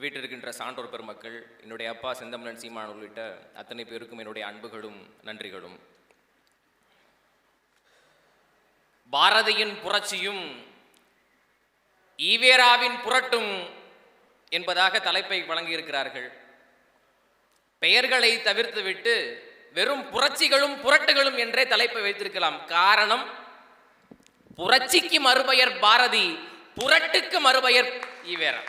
வீட்டிருக்கின்ற சான்றோர் பெருமக்கள் என்னுடைய அப்பா செந்தமிழன் சீமான் உள்ளிட்ட அத்தனை பேருக்கும் என்னுடைய அன்புகளும் நன்றிகளும். பாரதியின் புரட்சியும் ஈவேராவின் புரட்டும் என்பதாக தலைப்பை வழங்கியிருக்கிறார்கள். பெயர்களை தவிர்த்துவிட்டு வெறும் புரட்சிகளும் புரட்டுகளும் என்றே தலைப்பை வைத்திருக்கலாம். காரணம் புரட்சிக்கு மறுபெயர் பாரதி புரட்டுக்கு மறுபெயர் ஈவேரா.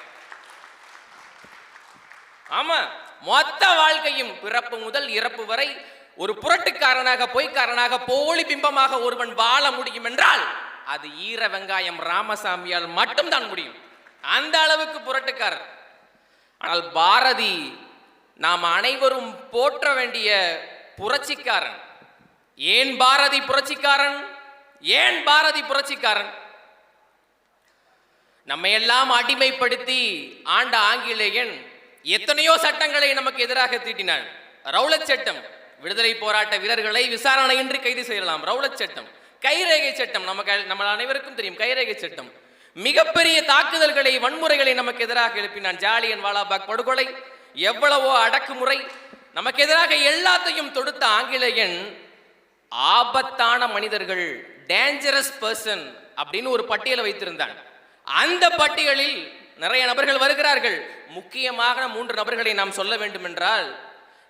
ஆமா மொத்த வாழ்க்கையும் பிறப்பு முதல் இறப்பு வரை ஒரு புரட்டுக்காரனாக பொய்க்காரனாக போலி பிம்பமாக ஒருவன் வாழ முடியும் என்றால் அது ஈர வெங்காயம் ராமசாமியால் மட்டும்தான் முடியும். அந்த அளவுக்கு புரட்டுக்காரர். ஆனால் பாரதி நாம் அனைவரும் போற்ற வேண்டிய புரட்சிக்காரன். ஏன் பாரதி புரட்சிக்காரன்? ஏன் பாரதி புரட்சிக்காரன்? நம்மையெல்லாம் அடிமைப்படுத்தி ஆண்ட ஆங்கிலேயன் எத்தனையோ சட்டங்களை நமக்கு எதிராக தீட்டினான் ரவுலட் சட்டம் விடுதலை போராட்ட வீரர்களை விசாரணையின்றி கைது செய்யலாம். ரவுலட் சட்டம் கைரேகை சட்டம் நமக்கு நம்ம அனைவருக்கும் தெரியும் கைரேகை சட்டம். மிகப்பெரிய தாக்குதல்களை வன்முறைகளை நமக்கு எதிராக எழுப்பினான் ஜாலியன் வாலாபாக் படுகொலை. எவ்வளவோ அடக்குமுறை. நமக்கு எதிராக எல்லாத்தையும் தொடுத்த ஆங்கிலேயன் ஆபத்தான மனிதர்கள் டேஞ்சரஸ் பர்சன் அப்படின்னு ஒரு பட்டியலை வைத்திருந்தான். அந்த பட்டியலில் நிறைய நபர்கள் வருகிறார்கள். முக்கியமாக மூன்று நபர்களை நாம் சொல்ல வேண்டும் என்றால்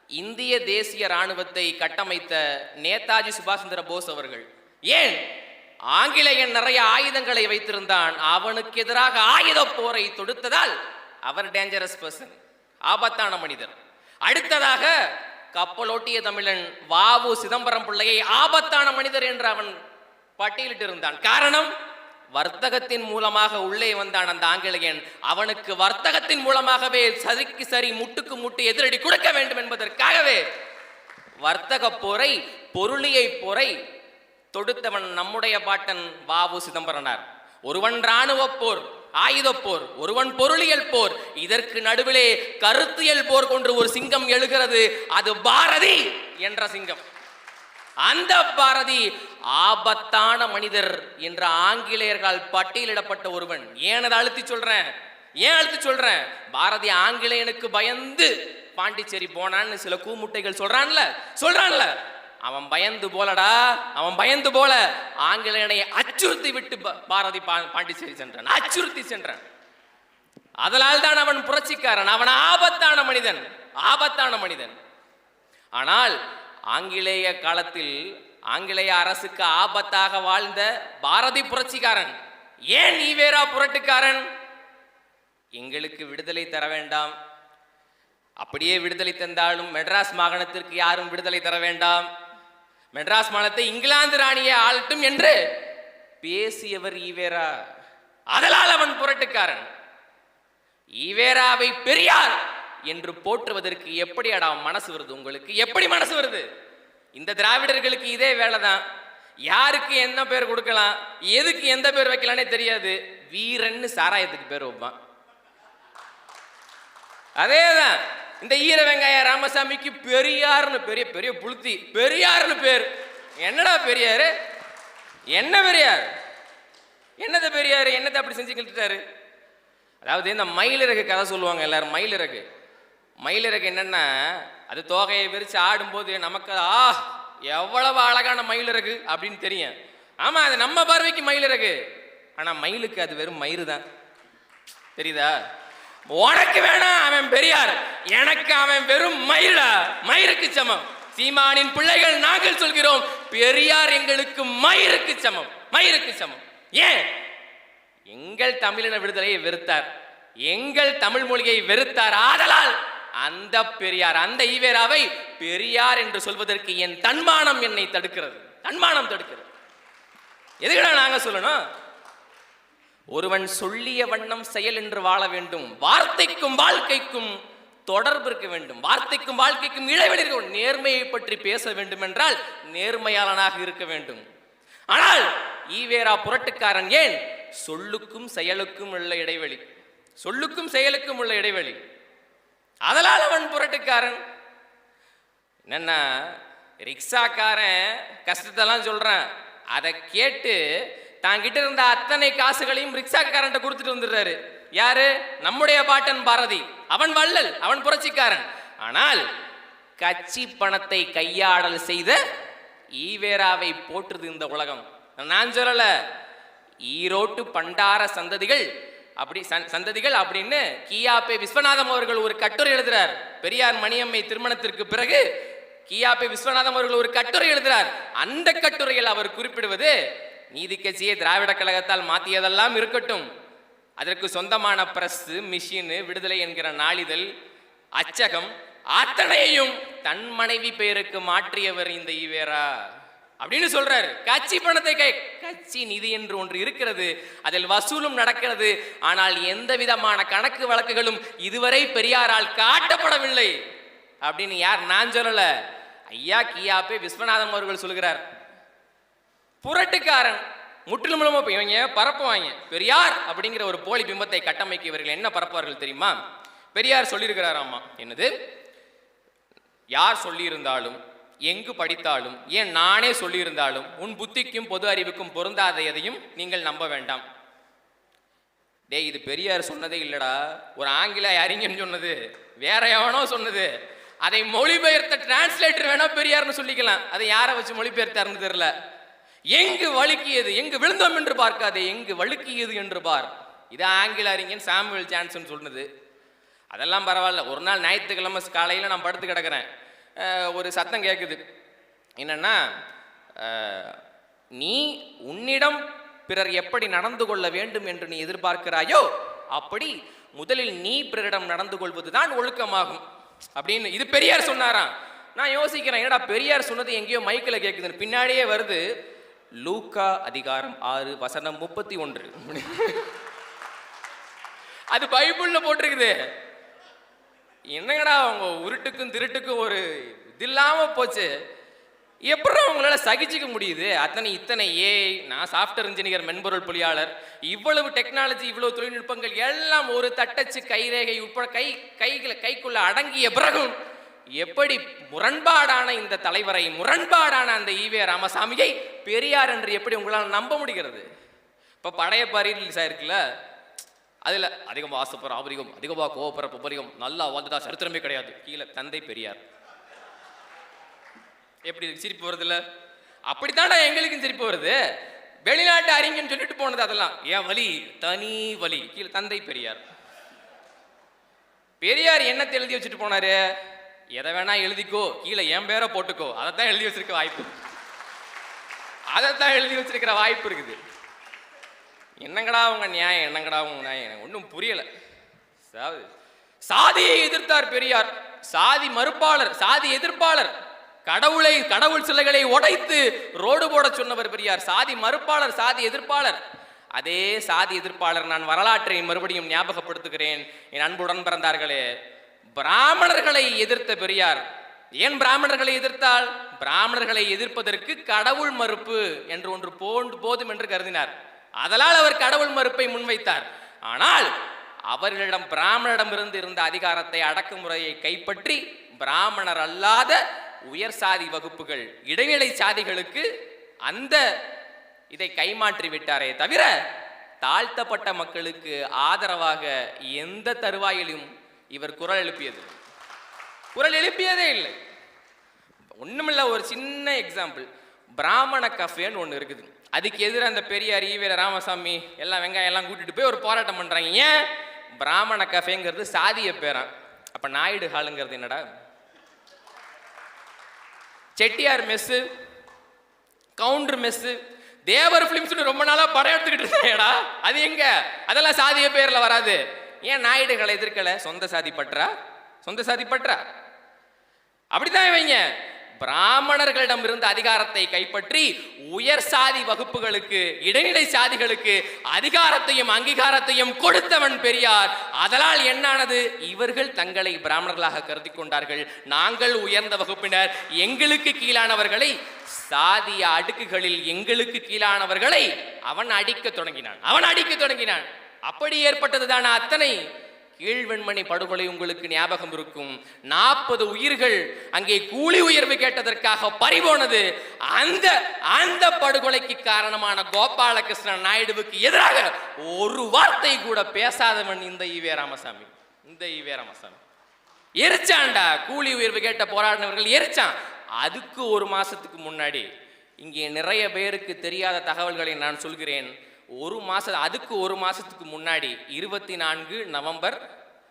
இந்திய தேசிய ராணுவத்தை கட்டமைத்த நேதாஜி சுபாஷ் சந்திர போஸ் அவர்கள். ஏன்? ஆங்கிலேயன் நிறைய ஆயுதங்களை வைத்திருந்தான். அவனுக்கு எதிராக ஆயுத போரை தொடுத்ததால் அவர் டேஞ்சரஸ் பர்சன் ஆபத்தான மனிதர். அடுத்ததாக கப்பலோட்டிய தமிழன் வாவு சிதம்பரம் பிள்ளையை ஆபத்தான மனிதர் என்று அவன் பட்டியலிட்டு இருந்தான் காரணம்? வர்த்தகத்தின் மூலமாக உள்ளே வந்தான் அந்த ஆங்கிலேயன். அவனுக்கு வர்த்தகத்தின் மூலமாகவே சரிக்கு சரி முட்டுக்கு முட்டு எதிரடி கொடுக்க வேண்டும் என்பதற்காகவே வர்த்தக போரை பொருளியை போரை தொடுத்தவன் நம்முடைய பாட்டன் வாவு சிதம்பரனார். ஒருவன் இராணுவ போர் ஆயுத போர் ஒருவன் பொருளியல் போர் இதற்கு நடுவிலே கருத்தியல் போர் கொண்டு ஒரு சிங்கம் எழுகிறது அது பாரதி என்ற சிங்கம். அந்த பாரதி ஆபத்தான மனிதர் என்ற ஆங்கிலேயர்கள் பட்டியலிடப்பட்ட ஒருவன். ஏன் அதை அழுத்தி சொல்றேன்? ஏன் அழுத்தி சொல்றேன்? பாரதி ஆங்கிலேயனுக்கு பயந்து பாண்டிச்சேரி போனான்னு சில கூமுட்டைகள் சொல்றான்ல சொல்றான்ல. அவன் பயந்து போலடா அவன் பயந்து போல. ஆங்கிலேயனை அச்சுறுத்தி விட்டு பா- பாரதி பா- பாண்டிச்சேரி சென்றான். அச்சுறுத்தி சென்றான். அதனால் தான் அவன் புரட்சிக்காரன். அவன் ஆபத்தான மனிதன். ஆபத்தான மனிதன். ஆனால் ஆங்கிலேய காலத்தில் ஆங்கிலேய அரசுக்கு ஆபத்தாக வாழ்ந்த பாரதி புரட்சிக்காரன் ஏன் ஈவேரா புரட்டுக்காரன்? எங்களுக்கு விடுதலை தர வேண்டாம். அப்படியே விடுதலை தந்தாலும் மெட்ராஸ் மாகாணத்திற்கு யாரும் விடுதலை தர வேண்டாம். மெட்ராஸ் மாநிலத்தை இங்கிலாந்து ராணியை ஆளட்டும் என்று பேசியவர் ஈவேரா. அதனால் அவன் புரட்டுக்காரன். ஈவேராவை பெரியார் என்று போற்றுவதற்கு எப்படி அடா மனசு வருது உங்களுக்கு? எப்படி மனசு வருது? இந்த திராவிடர்களுக்கு இதே வேலை தான் யாருக்கு என்ன பேர் கொடுக்கலாம்? எதுக்கு எந்த பேர் வைக்கலானே தெரியாது. வீரன்னு சாராயத்துக்கு பேர் வைப்பான். அதேதான். இந்த ஈர வெங்காய ராமசாமிக்கு பெரியார்னு பெரிய பெரிய புளுத்தி பெரியார்னு பேர். என்னடா பெரியாரு? என்ன பெரியார்? என்னது பெரியார்? என்னத்தை அப்படி செஞ்சு கிட்டுட்டாரு அதாவது இந்த மயிலிறகு கதை சொல்லுவாங்க எல்லாரும் மயிலிறகு. மயிலிறகு என்னென்னா அது தோகையை விரித்து ஆடும்போது நமக்கு ஆ எவ்வளவு அழகான மயிலிறகு அப்படின்னு தெரியும். ஆமாம் அது நம்ம பார்வைக்கு மயிலிறகு. ஆனால் மயிலுக்கு அது வெறும் மயிறு தான். தெரியுதா? உனக்கு வேணாம் அவன் பெரியார். எனக்கு அவன் வெறும் மயிரா? மயிருக்கு சமம். சீமானின் பிள்ளைகள் நாங்கள் சொல்கிறோம் பெரியார் எங்களுக்கு மயிருக்கு சமம். மயிருக்கு சமம். ஏன்? எங்கள் தமிழின விடுதலையை வெறுத்தார். எங்கள் தமிழ் மொழியை வெறுத்தார். ஆதலால் அந்த பெரியார் அந்த ஈவேராவை பெரியார் என்று சொல்வதற்கு என் தன்மானம் என்னை தடுக்கிறது. தன்மானம் தடுக்கிறது. எதுக்கடா நாங்க சொல்லணும்? ஒருவன் சொல்லிய வண்ணம் செயல் என்று வாழ வேண்டும். வார்த்தைக்கும் வாழ்க்கைக்கும் தொடர்பு இருக்க வேண்டும். வார்த்தைக்கும் வாழ்க்கைக்கும் இடைவெளி இருக்க வேண்டும். நேர்மையை பற்றி பேச வேண்டும் என்றால் நேர்மையாளனாக இருக்க வேண்டும். ஆனால் ஈவேரா புரட்டுக்காரன் ஏன்? சொல்லுக்கும் செயலுக்கும் உள்ள இடைவெளி. சொல்லுக்கும் செயலுக்கும் உள்ள இடைவெளி. அதனால் அவன் புரட்டுக்காரன். என்னன்னா ரிக்ஷாக்காரன் கஷ்டத்தெல்லாம் சொல்கிறான் அதை கேட்டு தாங்கிட்ட இருந்த அத்தனை காசுகளையும் ரிக்ஷாக்காரன்ட்ட கொடுத்துட்டு வந்துடுறாரு. யாரு? நம்முடைய பாட்டன் பாரதி. அவன் வள்ளல் அவன் புரட்சிக்காரன். ஆனால் கட்சி பணத்தை கையாடல் செய்த ஈவேராவை போற்றுது இந்த உலகம். நான் சொல்லல ஈரோட்டு பண்டார சந்ததிகள் அப்படி சந்- சந்ததிகள் அப்படின்னு கியாபே விஸ்வநாதம் அவர்கள் ஒரு கட்டுரை எழுதுறார். பெரியார் மணியம்மை திருமணத்திற்கு பிறகு கியாபே விஸ்வநாதம் அவர்கள் ஒரு கட்டுரை எழுதுறார். அந்த கட்டுரையில் அவர் குறிப்பிடுவது நீதி கட்சியை திராவிட கழகத்தால் மாற்றியதெல்லாம் இருக்கட்டும். அதற்கு சொந்தமான பிரஸ்ஸு மிஷின் விடுதலை என்கிற நாளிதழ் அச்சகம் அத்தனையையும் தன் மனைவி பெயருக்கு மாற்றியவர் இந்த ஈவேரா. அப்படின்னு சொல்றாரு. கட்சி பணத்தை கை கட்சி நிதி என்று ஒன்று இருக்கிறது அதில் வசூலும் நடக்கிறது ஆனால் எந்த விதமான கணக்கு வழக்குகளும் இதுவரை பெரியாரால் காட்டப்படவில்லை அப்படின்னு யார்? நான் சொல்லல. ஐயா கியாப்பே விஸ்வநாதன் அவர்கள் சொல்கிறார். புரட்டுக்காரன் முற்றிலும் முழுமா இவங்க பரப்புவாங்க? பெரியார் அப்படிங்கிற ஒரு போலி பிம்பத்தை கட்டமைக்க இவர்கள் என்ன பரப்புவார்கள் தெரியுமா? பெரியார் சொல்லியிருக்கிறாராமா என்னது? யார் சொல்லியிருந்தாலும் எங்கு படித்தாலும் ஏன் நானே சொல்லியிருந்தாலும் உன் புத்திக்கும் பொது அறிவுக்கும் பொருந்தாத எதையும் நீங்கள் நம்ப வேண்டாம். டேய் இது பெரியார் சொன்னதே இல்லடா. ஒரு ஆங்கில அறிஞன் சொன்னது வேற எவனோ சொன்னது. அதை மொழிபெயர்த்த டிரான்ஸ்லேட்டர் வேணா பெரியார்னு சொல்லிக்கலாம். அதை யாரை வச்சு மொழிபெயர்த்தாருன்னு தெரியல. எங்கு வழுக்கியது எங்கு விழுந்தோம் என்று பார்க்காதே எங்கு வழுக்கியது என்று பார். இது ஆங்கில அறிஞன் சாமுவேல் ஜான்சன் சொன்னது. அதெல்லாம் பரவாயில்ல. ஒரு நாள் ஞாயிற்றுக்கிழமை காலையில் நான் படுத்து கிடக்கிறேன். ஒரு சத்தம் கேட்குது என்னென்னா நீ உன்னிடம் பிறர் எப்படி நடந்து கொள்ள வேண்டும் என்று நீ எதிர்பார்க்கிறாயோ அப்படி முதலில் நீ பிறரிடம் நடந்து கொள்வதுதான் ஒழுக்கமாகும். அப்படின்னு இது பெரியார் சொன்னாராம். நான் யோசிக்கிறேன் என்னடா பெரியார் சொன்னது எங்கேயோ மைக்கில் கேட்குதுன்னு பின்னாடியே வருது லூக்கா அதிகாரம் ஆறு வசனம் முப்பத்தி ஒன்று. அது பைபிளில் போட்டிருக்குது. என்னங்கடா அவங்க உருட்டுக்கும் திருட்டுக்கும் ஒரு இது இல்லாமல் போச்சு? எப்படி அவங்களால சகிச்சிக்க முடியுது? அத்தனை இத்தனை ஏ நான் சாஃப்ட்வேர் இன்ஜினியர் மென்பொருள் பொறியாளர் இவ்வளவு டெக்னாலஜி இவ்வளவு தொழில்நுட்பங்கள் எல்லாம் ஒரு தட்டச்சு கைரேகை உட்பட கை கைகளை கைக்குள்ள அடங்கிய பிறகும் எப்படி முரண்பாடான இந்த தலைவரை முரண்பாடான அந்த ஈவே ராமசாமியை பெரியார் என்று எப்படி உங்களால் நம்ப முடிகிறது? இப்போ படையப்பாரி ரிலீஸ் ஆயிருக்குல்ல அதில் அதிகமாக ஆசைப்படுற ஆபரிகம் அதிகமாக கோவப்படுற புபரிகம் நல்லா வாழ்ந்ததா சரித்திரமே கிடையாது. கீழே தந்தை பெரியார். எப்படி சிரிப்பு வருது இல்ல அப்படித்தான்டா எங்களுக்கும் சிரிப்பு வருது. வெளிநாட்டு அறிஞன் சொல்லிட்டு போனது அதெல்லாம். ஏன் வலி தனி வலி. கீழே தந்தை பெரியார். பெரியார் என்னத்தை எழுதி வச்சுட்டு போனாரு? எதை வேணா எழுதிக்கோ கீழே என் பேரை போட்டுக்கோ. அதைத்தான் எழுதி வச்சிருக்க வாய்ப்பு. அதைத்தான் எழுதி வச்சிருக்கிற வாய்ப்பு இருக்குது. என்னங்கடா உங்க நியாயம் என்னங்கடா அவங்க நியாயம்? எனக்கு ஒன்றும் புரியலை. சாதி சாதியை எதிர்த்தார் பெரியார் சாதி மறுப்பாளர் சாதி எதிர்ப்பாளர் கடவுளை கடவுள் சிலைகளை உடைத்து ரோடு போட சொன்னவர் பெரியார் சாதி மறுப்பாளர் சாதி எதிர்ப்பாளர். அதே சாதி எதிர்ப்பாளர் நான் வரலாற்றை மறுபடியும் ஞாபகப்படுத்துகிறேன். என் அன்புடன் பிறந்தார்களே பிராமணர்களை எதிர்த்த பெரியார் ஏன் பிராமணர்களை எதிர்த்தால்? பிராமணர்களை எதிர்ப்பதற்கு கடவுள் மறுப்பு என்று ஒன்று போன்று போதும் என்று கருதினார். அதனால் அவர் கடவுள் மறுப்பை முன்வைத்தார். ஆனால் அவர்களிடம் பிராமணரிடமிருந்து இருந்த அதிகாரத்தை அடக்குமுறையை கைப்பற்றி பிராமணர் அல்லாத உயர் சாதி வகுப்புகள் இடைநிலை சாதிகளுக்கு அந்த இதை கைமாற்றி விட்டாரே தவிர தாழ்த்தப்பட்ட மக்களுக்கு ஆதரவாக எந்த தருவாயிலும் இவர் குரல் எழுப்பியது குரல் எழுப்பியதே இல்லை. ஒன்றுமில்ல ஒரு சின்ன எக்ஸாம்பிள் பிராமண கஃபேன்னு ஒன்று இருக்குது. அதுக்கு எதிராக அந்த பெரியார் ஈவேர ராமசாமி எல்லாம் வெங்காயம் எல்லாம் கூட்டிட்டு போய் ஒரு போராட்டம் பண்றாங்க. ஏன்? பிராமண கஃபேங்கிறது சாதிய பேரான் அப்ப நாயுடு ஹாலுங்கிறது என்னடா? செட்டியார் மெஸ்ஸு கவுண்டர் மெஸ்ஸு தேவர் ஃபிலிம்ஸ்னு ரொம்ப நாளா படம் எடுத்துக்கிட்டு இருந்தேடா அது எங்க? அதெல்லாம் சாதிய பேர்ல வராது. ஏன் நாயுடுகளை எதிர்க்கல? சொந்த சாதி பற்றா? சொந்த சாதி பற்றா? அப்படித்தான் இவங்க. பிராமணர்களிடம் இருந்த அதிகாரத்தை கைப்பற்றி உயர் சாதி வகுப்புகளுக்கு இடைநிலை சாதிகளுக்கு அதிகாரத்தையும் அங்கீகாரத்தையும் கொடுத்தவன் பெரியார். அதனால் என்னானது? இவர்கள் தங்களை பிராமணர்களாக கருதி கொண்டார்கள். நாங்கள் உயர்ந்த வகுப்பினர். எங்களுக்கு கீழானவர்களை சாதிய அடுக்குகளில் எங்களுக்கு கீழானவர்களை அவன் அடிக்க தொடங்கினான். அவன் அடிக்க தொடங்கினான். அப்படி ஏற்பட்டதுதான அத்தனை? கீழ்வெண்மணி படுகொலை உங்களுக்கு ஞாபகம் இருக்கும். நாற்பது உயிர்கள் அங்கே கூலி உயர்வு கேட்டதற்காக பறிபோனது. அந்த அந்த படுகொலைக்கு காரணமான கோபாலகிருஷ்ணன் நாயுடுவுக்கு எதிராக ஒரு வார்த்தை கூட பேசாதவன் இந்த ஈவே ராமசாமி. இந்த ஈவே ராமசாமி. எரிச்சான்டா. கூலி உயர்வு கேட்ட போராடினவர்கள் எரிச்சான். அதுக்கு ஒரு மாசத்துக்கு முன்னாடி இங்கே நிறைய பேருக்கு தெரியாத தகவல்களை நான் சொல்கிறேன். ஒரு மாச அதுக்கு ஒரு மாசத்துக்கு முன்னாடி இருபத்தி நான்கு நவம்பர்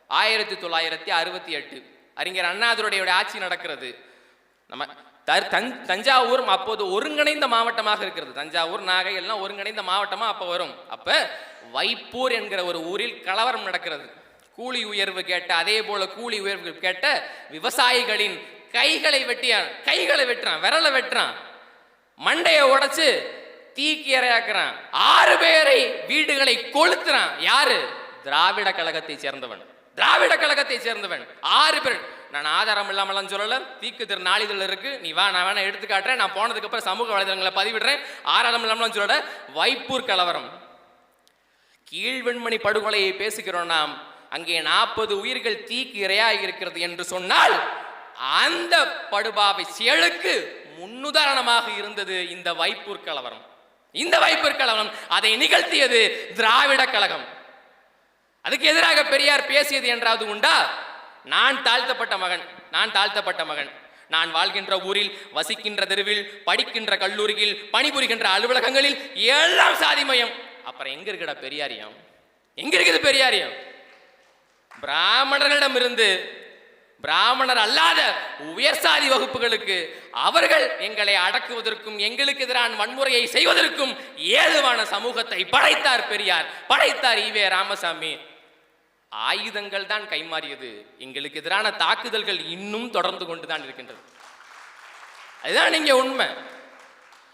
ஆயிரத்தி தொள்ளாயிரத்தி அறுபத்தி எட்டு. அறிஞர் அண்ணாதுரையுடைய ஆட்சி நடக்கிறது. நம்ம த- தஞ்சாவூர் அப்போது ஒருங்கிணைந்த மாவட்டமாக இருக்கிறது. தஞ்சாவூர் நாகை எல்லாம் ஒருங்கிணைந்த மாவட்டமாக அப்போ வரும். அப்போ வைப்பூர் என்கிற ஒரு ஊரில் கலவரம் நடக்கிறது. கூலி உயர்வு கேட்ட அதே போல கூலி உயர்வு கேட்ட விவசாயிகளின் கைகளை வெட்டியான் கைகளை வெட்டுறான் விரலை வெட்டுறான். மண்டையை உடைச்சு தீக்கி இரையாக்குறான். ஆறு பேரை வீடுகளை கொளுத்துறான். யாரு? திராவிட கழகத்தை சேர்ந்தவன். திராவிட கழகத்தை சேர்ந்தவன். ஆறு பேர். நான் ஆதாரம் இல்லாமலாம் சொல்லல. தீக்கு திரு நாளிதழ் இருக்கு. நீ வா நான் வேணா எடுத்து காட்டுறேன். நான் போனதுக்கு அப்புறம் சமூக வலைதளங்களை பதிவிடுறேன். ஆதாரம் இல்லாமலாம் சொல்லல. வைப்பூர் கலவரம். கீழ்வெண்மணி படுகொலையை பேசுகிறோம் நாம். அங்கே நாற்பது உயிர்கள் தீக்கு இரையாகி இருக்கிறது என்று சொன்னால் அந்த படுபாவை செயலுக்கு முன்னுதாரணமாக இருந்தது இந்த வைப்பூர் கலவரம். இந்த வைப்பூர் கழகம் அதை நிகழ்த்தியது திராவிட கழகம். அதுக்கு எதிராக பெரியார் பேசியது என்றாவது உண்டா? நான் தாழ்த்தப்பட்ட மகன் நான் தாழ்த்தப்பட்ட மகன். நான் வாழ்கின்ற ஊரில் வசிக்கின்ற தெருவில் படிக்கின்ற கல்லூரியில் பணிபுரிகின்ற அலுவலகங்களில் எல்லாம் சாதிமயம் அப்புறம் எங்க இருக்குடா பெரியாரியம்? எங்க இருக்குது பெரியாரியம்? பிராமணர்களிடமிருந்து பிராமணர் அல்லாத உயர்சாதி வகுப்புகளுக்கு அவர்கள் எங்களை அடக்குவதற்கும் எங்களுக்கு எதிரான வன்முறையை செய்வதற்கும் ஏதுவான சமூகத்தை படைத்தார் பெரியார். படைத்தார் ஈவே ராமசாமி. ஆயுதங்கள் தான் கைமாறியது. எங்களுக்கு எதிரான தாக்குதல்கள் இன்னும் தொடர்ந்து கொண்டுதான் இருக்கின்றது. அதுதான் நீங்க உண்மை.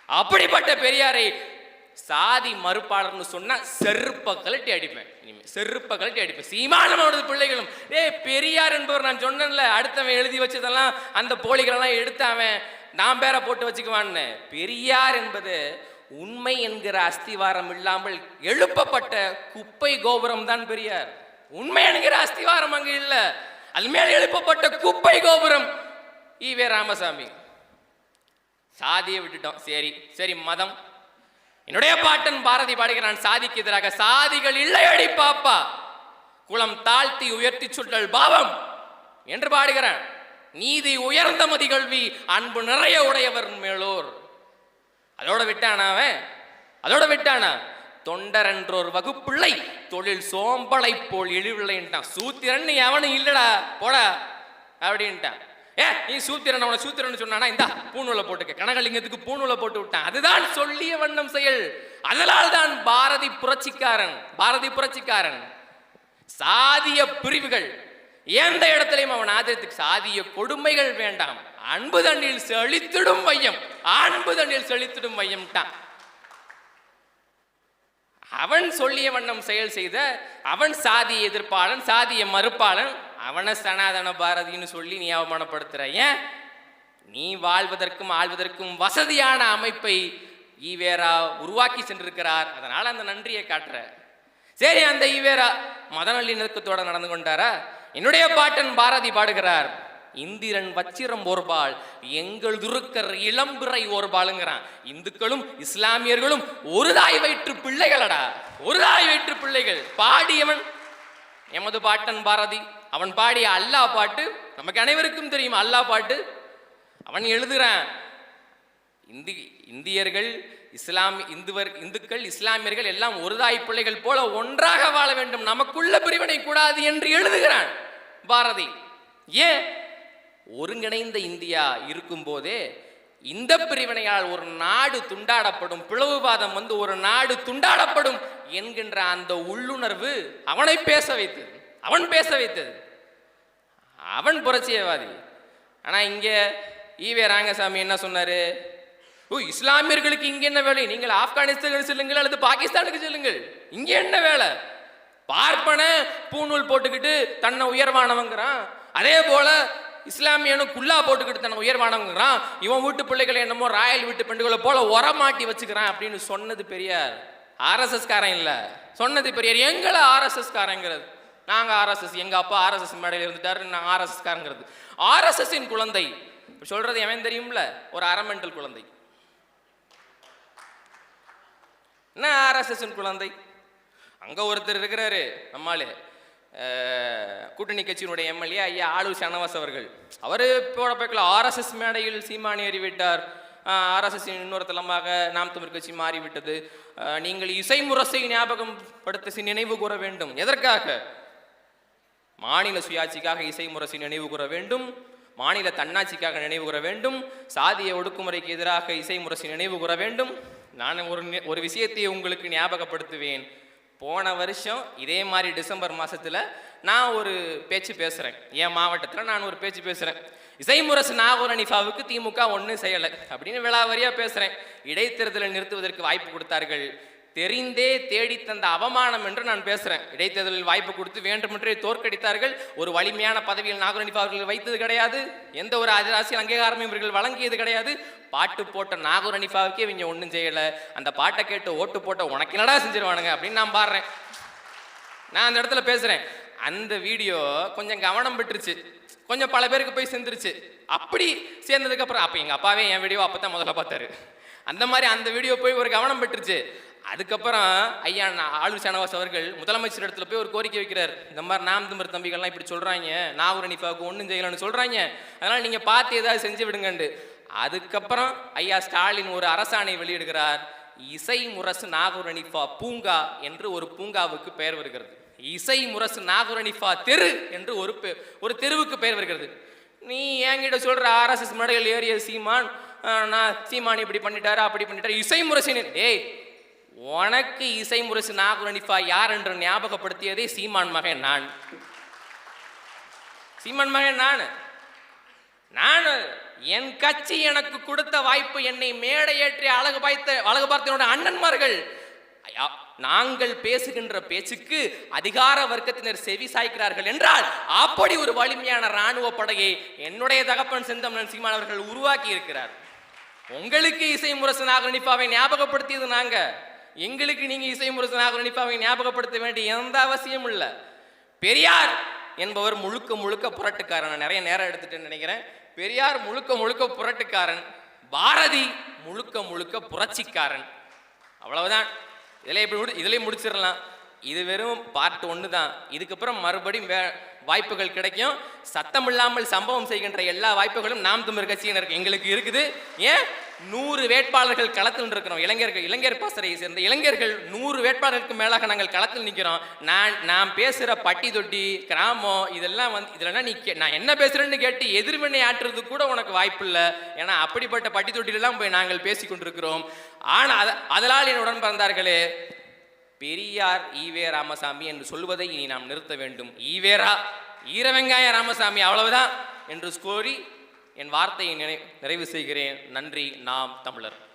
அப்படிப்பட்ட பெரியாரை சாதி மறுப்பாளர்னு சொன்னா செருப்ப கலட்டி அடிப்பேன். இனிமேல் செருப்ப கலட்டி அடிப்பேன். அவனது பிள்ளைகளும் ஏய் பெரியார் என்பவர் நான் சொன்னேன்ல அடுத்தவன் எழுதி வச்சதெல்லாம் அந்த போலிகளெல்லாம் எடுத்தவன் நான் பேரை போட்டு வச்சுக்குவான்னு. பெரியார் என்பது உண்மை என்கிற அஸ்திவாரம் இல்லாமல் எழுப்பப்பட்ட குப்பை கோபுரம் தான் பெரியார். உண்மை என்கிற அஸ்திவாரம் அங்கே இல்லை. அது மேல் எழுப்பப்பட்ட குப்பை கோபுரம் ஈவே ராமசாமி. சாதியை விட்டுட்டோம். சரி சரி மதம். என்னுடைய பாட்டன் பாரதி பாடுகிறான் சாதிக்கு எதிராக சாதிகள் இல்லையடி பாப்பா. குளம் தாழ்த்தி உயர்த்தி சுட்டல் பாவம் என்று பாடுகிறான். நீதி உயர்ந்த மதிகல்வி அன்பு நிறைய உடையவர் மேலோர். அதோட விட்டானா அவன்? அதோட விட்டானா? தொண்டர் என்றோர் வகுப்பிள்ளை தொழில் சோம்பலை போல் இழிவில்லைன்ட்டான் சூத்திரன் எவனும் அவனும் இல்லடா போடா அப்படின்ட்டான். ஏ நீ சூத்திரன் அவனை சூத்திரன் சொன்னானா? இந்தா பூணூலை போட்டுக்க. கனகலிங்கத்துக்கு பூணூலை போட்டு விட்டான். அதுதான் சொல்லிய வண்ணம் செயல். அதனால் தான் பாரதி புரட்சிக்காரன். பாரதி புரட்சிக்காரன். சாதிய பிரிவுகள். எந்த இடத்திலையும் அவன் ஆதரித்துக்கு சாதிய கொடுமைகள் வேண்டாம். அன்பு தண்ணில் செழித்திடும் மையம் அன்பு தண்ணில் செழித்திடும் மையம்ட்டான் அவன் சொல்லிய வண்ணம் செயல் செய்த அவன் சாதிய எதிர்ப்பாளன் சாதிய மறுப்பாளன் அவனை சனாதன பாரதின்னு சொல்லி நீ அவமானப்படுத்துற. ஏன்? நீ வாழ்வதற்கும் ஆழ்வதற்கும் வசதியான அமைப்பை ஈவேரா உருவாக்கி சென்றிருக்கிறார். அதனால அந்த நன்றியை காட்டுற. சரி அந்த ஈவேரா மத நல்லிணக்கத்தோட நடந்து கொண்டாரா? என்னுடைய பாட்டன் பாரதி பாடுகிறார். இந்திரன் வச்சிரம் ஒருபால் எங்கள் துருக்கர் இளம்பிறை ஓர்பாலுங்கிறான். இந்துக்களும் இஸ்லாமியர்களும் ஒரு தாய் வயிற்று பிள்ளைகளடா. ஒரு தாய் வயிற்று பிள்ளைகள். பாடியவன் எமது பாட்டன் பாரதி. அவன் பாடிய அல்லாஹ் பாட்டு நமக்கு அனைவருக்கும் தெரியும் அல்லாஹ் பாட்டு. அவன் எழுதுகிறான் இந்தி இந்தியர்கள் இஸ்லாம் இந்துவர் இந்துக்கள் இஸ்லாமியர்கள் எல்லாம் ஒரு தாய் பிள்ளைகள் போல ஒன்றாக வாழ வேண்டும். நமக்குள்ள பிரிவினை கூடாது என்று எழுதுகிறான் பாரதி. ஏன்? ஒருங்கிணைந்த இந்தியா இருக்கும்போதே இந்த பிரிவினையால் ஒரு நாடு துண்டாடப்படும் பிளவுவாதம் வந்து ஒரு நாடு துண்டாடப்படும் என்கின்ற அந்த உள்ளுணர்வு அவனை பேச வைத்தது. அவன் பேச வைத்தது. அவன் புரட்சியவாதி. ஆனா இங்கே ஈவே ராங்கசாமி என்ன சொன்னாரு? ஓ இஸ்லாமியர்களுக்கு இங்கே என்ன வேலை? நீங்கள் ஆப்கானிஸ்தானுக்கு செல்லுங்கள் அல்லது பாகிஸ்தானுக்கு செல்லுங்கள். இங்கே என்ன வேலை? பார்ப்பன பூநூல் போட்டுக்கிட்டு தன்னை உயர்வானவங்கிறான். அதே போல இஸ்லாமியனும் குல்லா போட்டுக்கிட்டு தன்னை உயர்வானவங்கிறான். இவன் வீட்டு பிள்ளைகளை என்னமோ ராயல் வீட்டு பெண்டுகளை போல உரமாட்டி வச்சுக்கிறான் அப்படின்னு சொன்னது பெரியார். ஆர்எஸ்எஸ் காரன் இல்லை. சொன்னது பெரியார் எங்களை ஆர்எஸ்எஸ் காரங்கிறது நாங்கள் ஆர்எஸ்எஸ் எங்கள் அப்பா ஆர்எஸ்எஸ் மேடையில் இருந்துட்டாரு நான் ஆர்எஸ்எஸ் காரங்கிறது ஆர்எஸ்எஸ்ஸின் குழந்தை சொல்றது எவன் தெரியும்ல? ஒரு அரமெண்டல் குழந்தை. என்ன ஆர்எஸ்எஸ்ஸின் குழந்தை? அங்கே ஒருத்தர் இருக்கிறாரு நம்மளே கூட்டணி கட்சியினுடைய எம்எல்ஏ ஐயா ஆளு சனவாஸ் அவர்கள். அவர் போட போய்க்கல ஆர்எஸ்எஸ் மேடையில் சீமானி ஏறிவிட்டார். ஆர்எஸ்எஸ் இன்னொரு தளமாக நாம் தமிழ் கட்சி மாறிவிட்டது. நீங்கள் இசை முரசை ஞாபகம் படுத்த நினைவு கூற வேண்டும். எதற்காக? மாநில சுயாட்சிக்காக இசை முரசை நினைவு கூற வேண்டும். மாநில தன்னாட்சிக்காக நினைவு கூற வேண்டும். சாதிய ஒடுக்குமுறைக்கு எதிராக இசை முரசை நினைவு கூற வேண்டும். நான் ஒரு நி- ஒரு விஷயத்தை உங்களுக்கு ஞாபகப்படுத்துவேன். போன வருஷம் இதே மாதிரி டிசம்பர் மாதத்தில் நான் ஒரு பேச்சு பேசுகிறேன் என் மாவட்டத்தில் நான் ஒரு பேச்சு பேசுகிறேன் இசைமுரசு நாகூர் அனிஃபாவுக்கு திமுக ஒன்றும் செய்யலை. அப்படின்னு விளாவரியா பேசுகிறேன் இடைத்தேர்தலை நிறுத்துவதற்கு வாய்ப்பு கொடுத்தார்கள். தெரிந்தே தேடி தந்த அவமானம் என்று நான் பேசுகிறேன் இடைத்தேர்தலில் வாய்ப்பு கொடுத்து வேண்டுமென்றே தோற்கடித்தார்கள். ஒரு வலிமையான பதவியில் நாகரணிப்பா அவர்கள் வைத்தது கிடையாது. எந்த ஒரு அதிராசியல் அங்கீகாரமும் இவர்கள் வழங்கியது கிடையாது. பாட்டு போட்ட நாகூர் அனிஃபாவுக்கே இவங்க ஒன்றும் செய்யலை. அந்த பாட்டை கேட்டு ஓட்டு போட்ட உனக்கு என்னடா செஞ்சிருவானுங்க அப்படின்னு நான் பாடுறேன். நான் அந்த இடத்துல பேசுகிறேன் அந்த வீடியோ கொஞ்சம் கவனம் பெற்றுச்சு. கொஞ்சம் பல பேருக்கு போய் சேர்ந்துருச்சு. அப்படி சேர்ந்ததுக்கு அப்புறம் எங்கள் அப்பாவே என் வீடியோ அப்போ தான் முதல்ல பார்த்தாரு. அந்த மாதிரி அந்த வீடியோ போய் ஒரு கவனம் பெற்றுச்சு. அதுக்கப்புறம் ஐயா ஆளு சனவாஸ் அவர்கள் முதலமைச்சர் இடத்துல போய் ஒரு கோரிக்கை வைக்கிறார். இந்த மாதிரி நாம் திமிர் தம்பிகள்லாம் இப்படி சொல்கிறாங்க நாகூர் அனிஃபாவுக்கு ஒன்றும் செய்யலன்னு சொல்கிறாங்க அதனால் நீங்கள் பார்த்து ஏதாவது செஞ்சு விடுங்கண்டு. அதுக்கப்புறம் ஐயா ஸ்டாலின் ஒரு அரசாணை வெளியிடுகிறார். இசை முரசு நாகூர் அனிஃபா பூங்கா என்று ஒரு பூங்காவுக்கு பெயர் வருகிறது. இசை முரசு நாகூர் அனிஃபா தெரு என்று ஒரு பெ- ஒரு தெருவுக்கு பெயர் வருகிறது. நீ என்கிட்ட சொல்ற ஆர்எஸ்எஸ் மேடையில் ஏறிய சீமான் நான் சீமான் இப்படி பண்ணிட்டாரு அப்படி பண்ணிட்டாரு. இசை முரசின் டேய் உனக்கு இசை முரசு நாகுரணிஃபா யார் என்று ஞாபகப்படுத்தியதே சீமான் மகன் நான். சீமான் மகன் நான். நான் என் கட்சி எனக்கு கொடுத்த வாய்ப்பு என்னை மேடை ஏற்றி அழகு பார்த்த அழகு பார்த்த அண்ணன்மார்கள். நாங்கள் பேசுகின்ற பேச்சுக்கு அதிகார வர்க்கத்தினர் செவி சாய்க்கிறார்கள் என்றால் அப்படி ஒரு வலிமையான இராணுவ படையை என்னுடைய தகப்பன் செந்தமன் சீமான் அவர்கள் உருவாக்கி இருக்கிறார் உங்களுக்கு இசை முரசு நாகரணிப்பாவை ஞாபகப்படுத்தியது நாங்கள் எங்களுக்கு நீங்கள் இசை முரசனாக நாகரணிப்பாவை ஞாபகப்படுத்த வேண்டிய எந்த அவசியமும் இல்லை. பெரியார் என்பவர் முழுக்க முழுக்க புரட்டுக்காரன். நான் நிறைய நேரம் எடுத்துட்டேன்னு நினைக்கிறேன். பெரியார் முழுக்க முழுக்க புரட்டுக்காரன். பாரதி முழுக்க முழுக்க புரட்சிக்காரன். அவ்வளவுதான். இதில் எப்படி முடி இதிலே முடிச்சிடலாம். இது வெறும் பார்ட் ஒன்று தான். இதுக்கப்புறம் மறுபடியும் வே வாய்ப்புகள் கிடைக்கும். சத்தம் இல்லாமல் சம்பவம் செய்கின்ற எல்லா வாய்ப்புகளும் நாம் தமிழ் கட்சியினருக்கு எங்களுக்கு இருக்குது. ஏன்? நூறு வேட்பாளர்கள் களத்தில் இருக்கிறோம் இளைஞர்கள் இளைஞர் பாசறையை சேர்ந்த இளைஞர்கள் நூறு வேட்பாளருக்கு மேலாக நாங்கள் களத்தில் நிற்கிறோம். நான் நான் பேசுகிற பட்டி தொட்டி கிராமம் இதெல்லாம் வந்து இதெல்லாம் நீ கே- நான் என்ன பேசுகிறேன்னு கேட்டு எதிர்வினை ஆற்றுறது கூட உனக்கு வாய்ப்பு இல்லை ஏன்னா அப்படிப்பட்ட பட்டி தொட்டிலெல்லாம் போய் நாங்கள் பேசி கொண்டிருக்கிறோம். ஆனால் அதனால் என் உடன் பிறந்தார்களே பெரியார் ஈவே ராமசாமி என்று சொல்வதை இனி நாம் நிறுத்த வேண்டும். ஈவேரா ஈரவெங்காய ராமசாமி அவ்வளவுதான் என்று கோரி என் வார்த்தையை நினை நிறைவு செய்கிறேன். நன்றி. நாம் தமிழர்.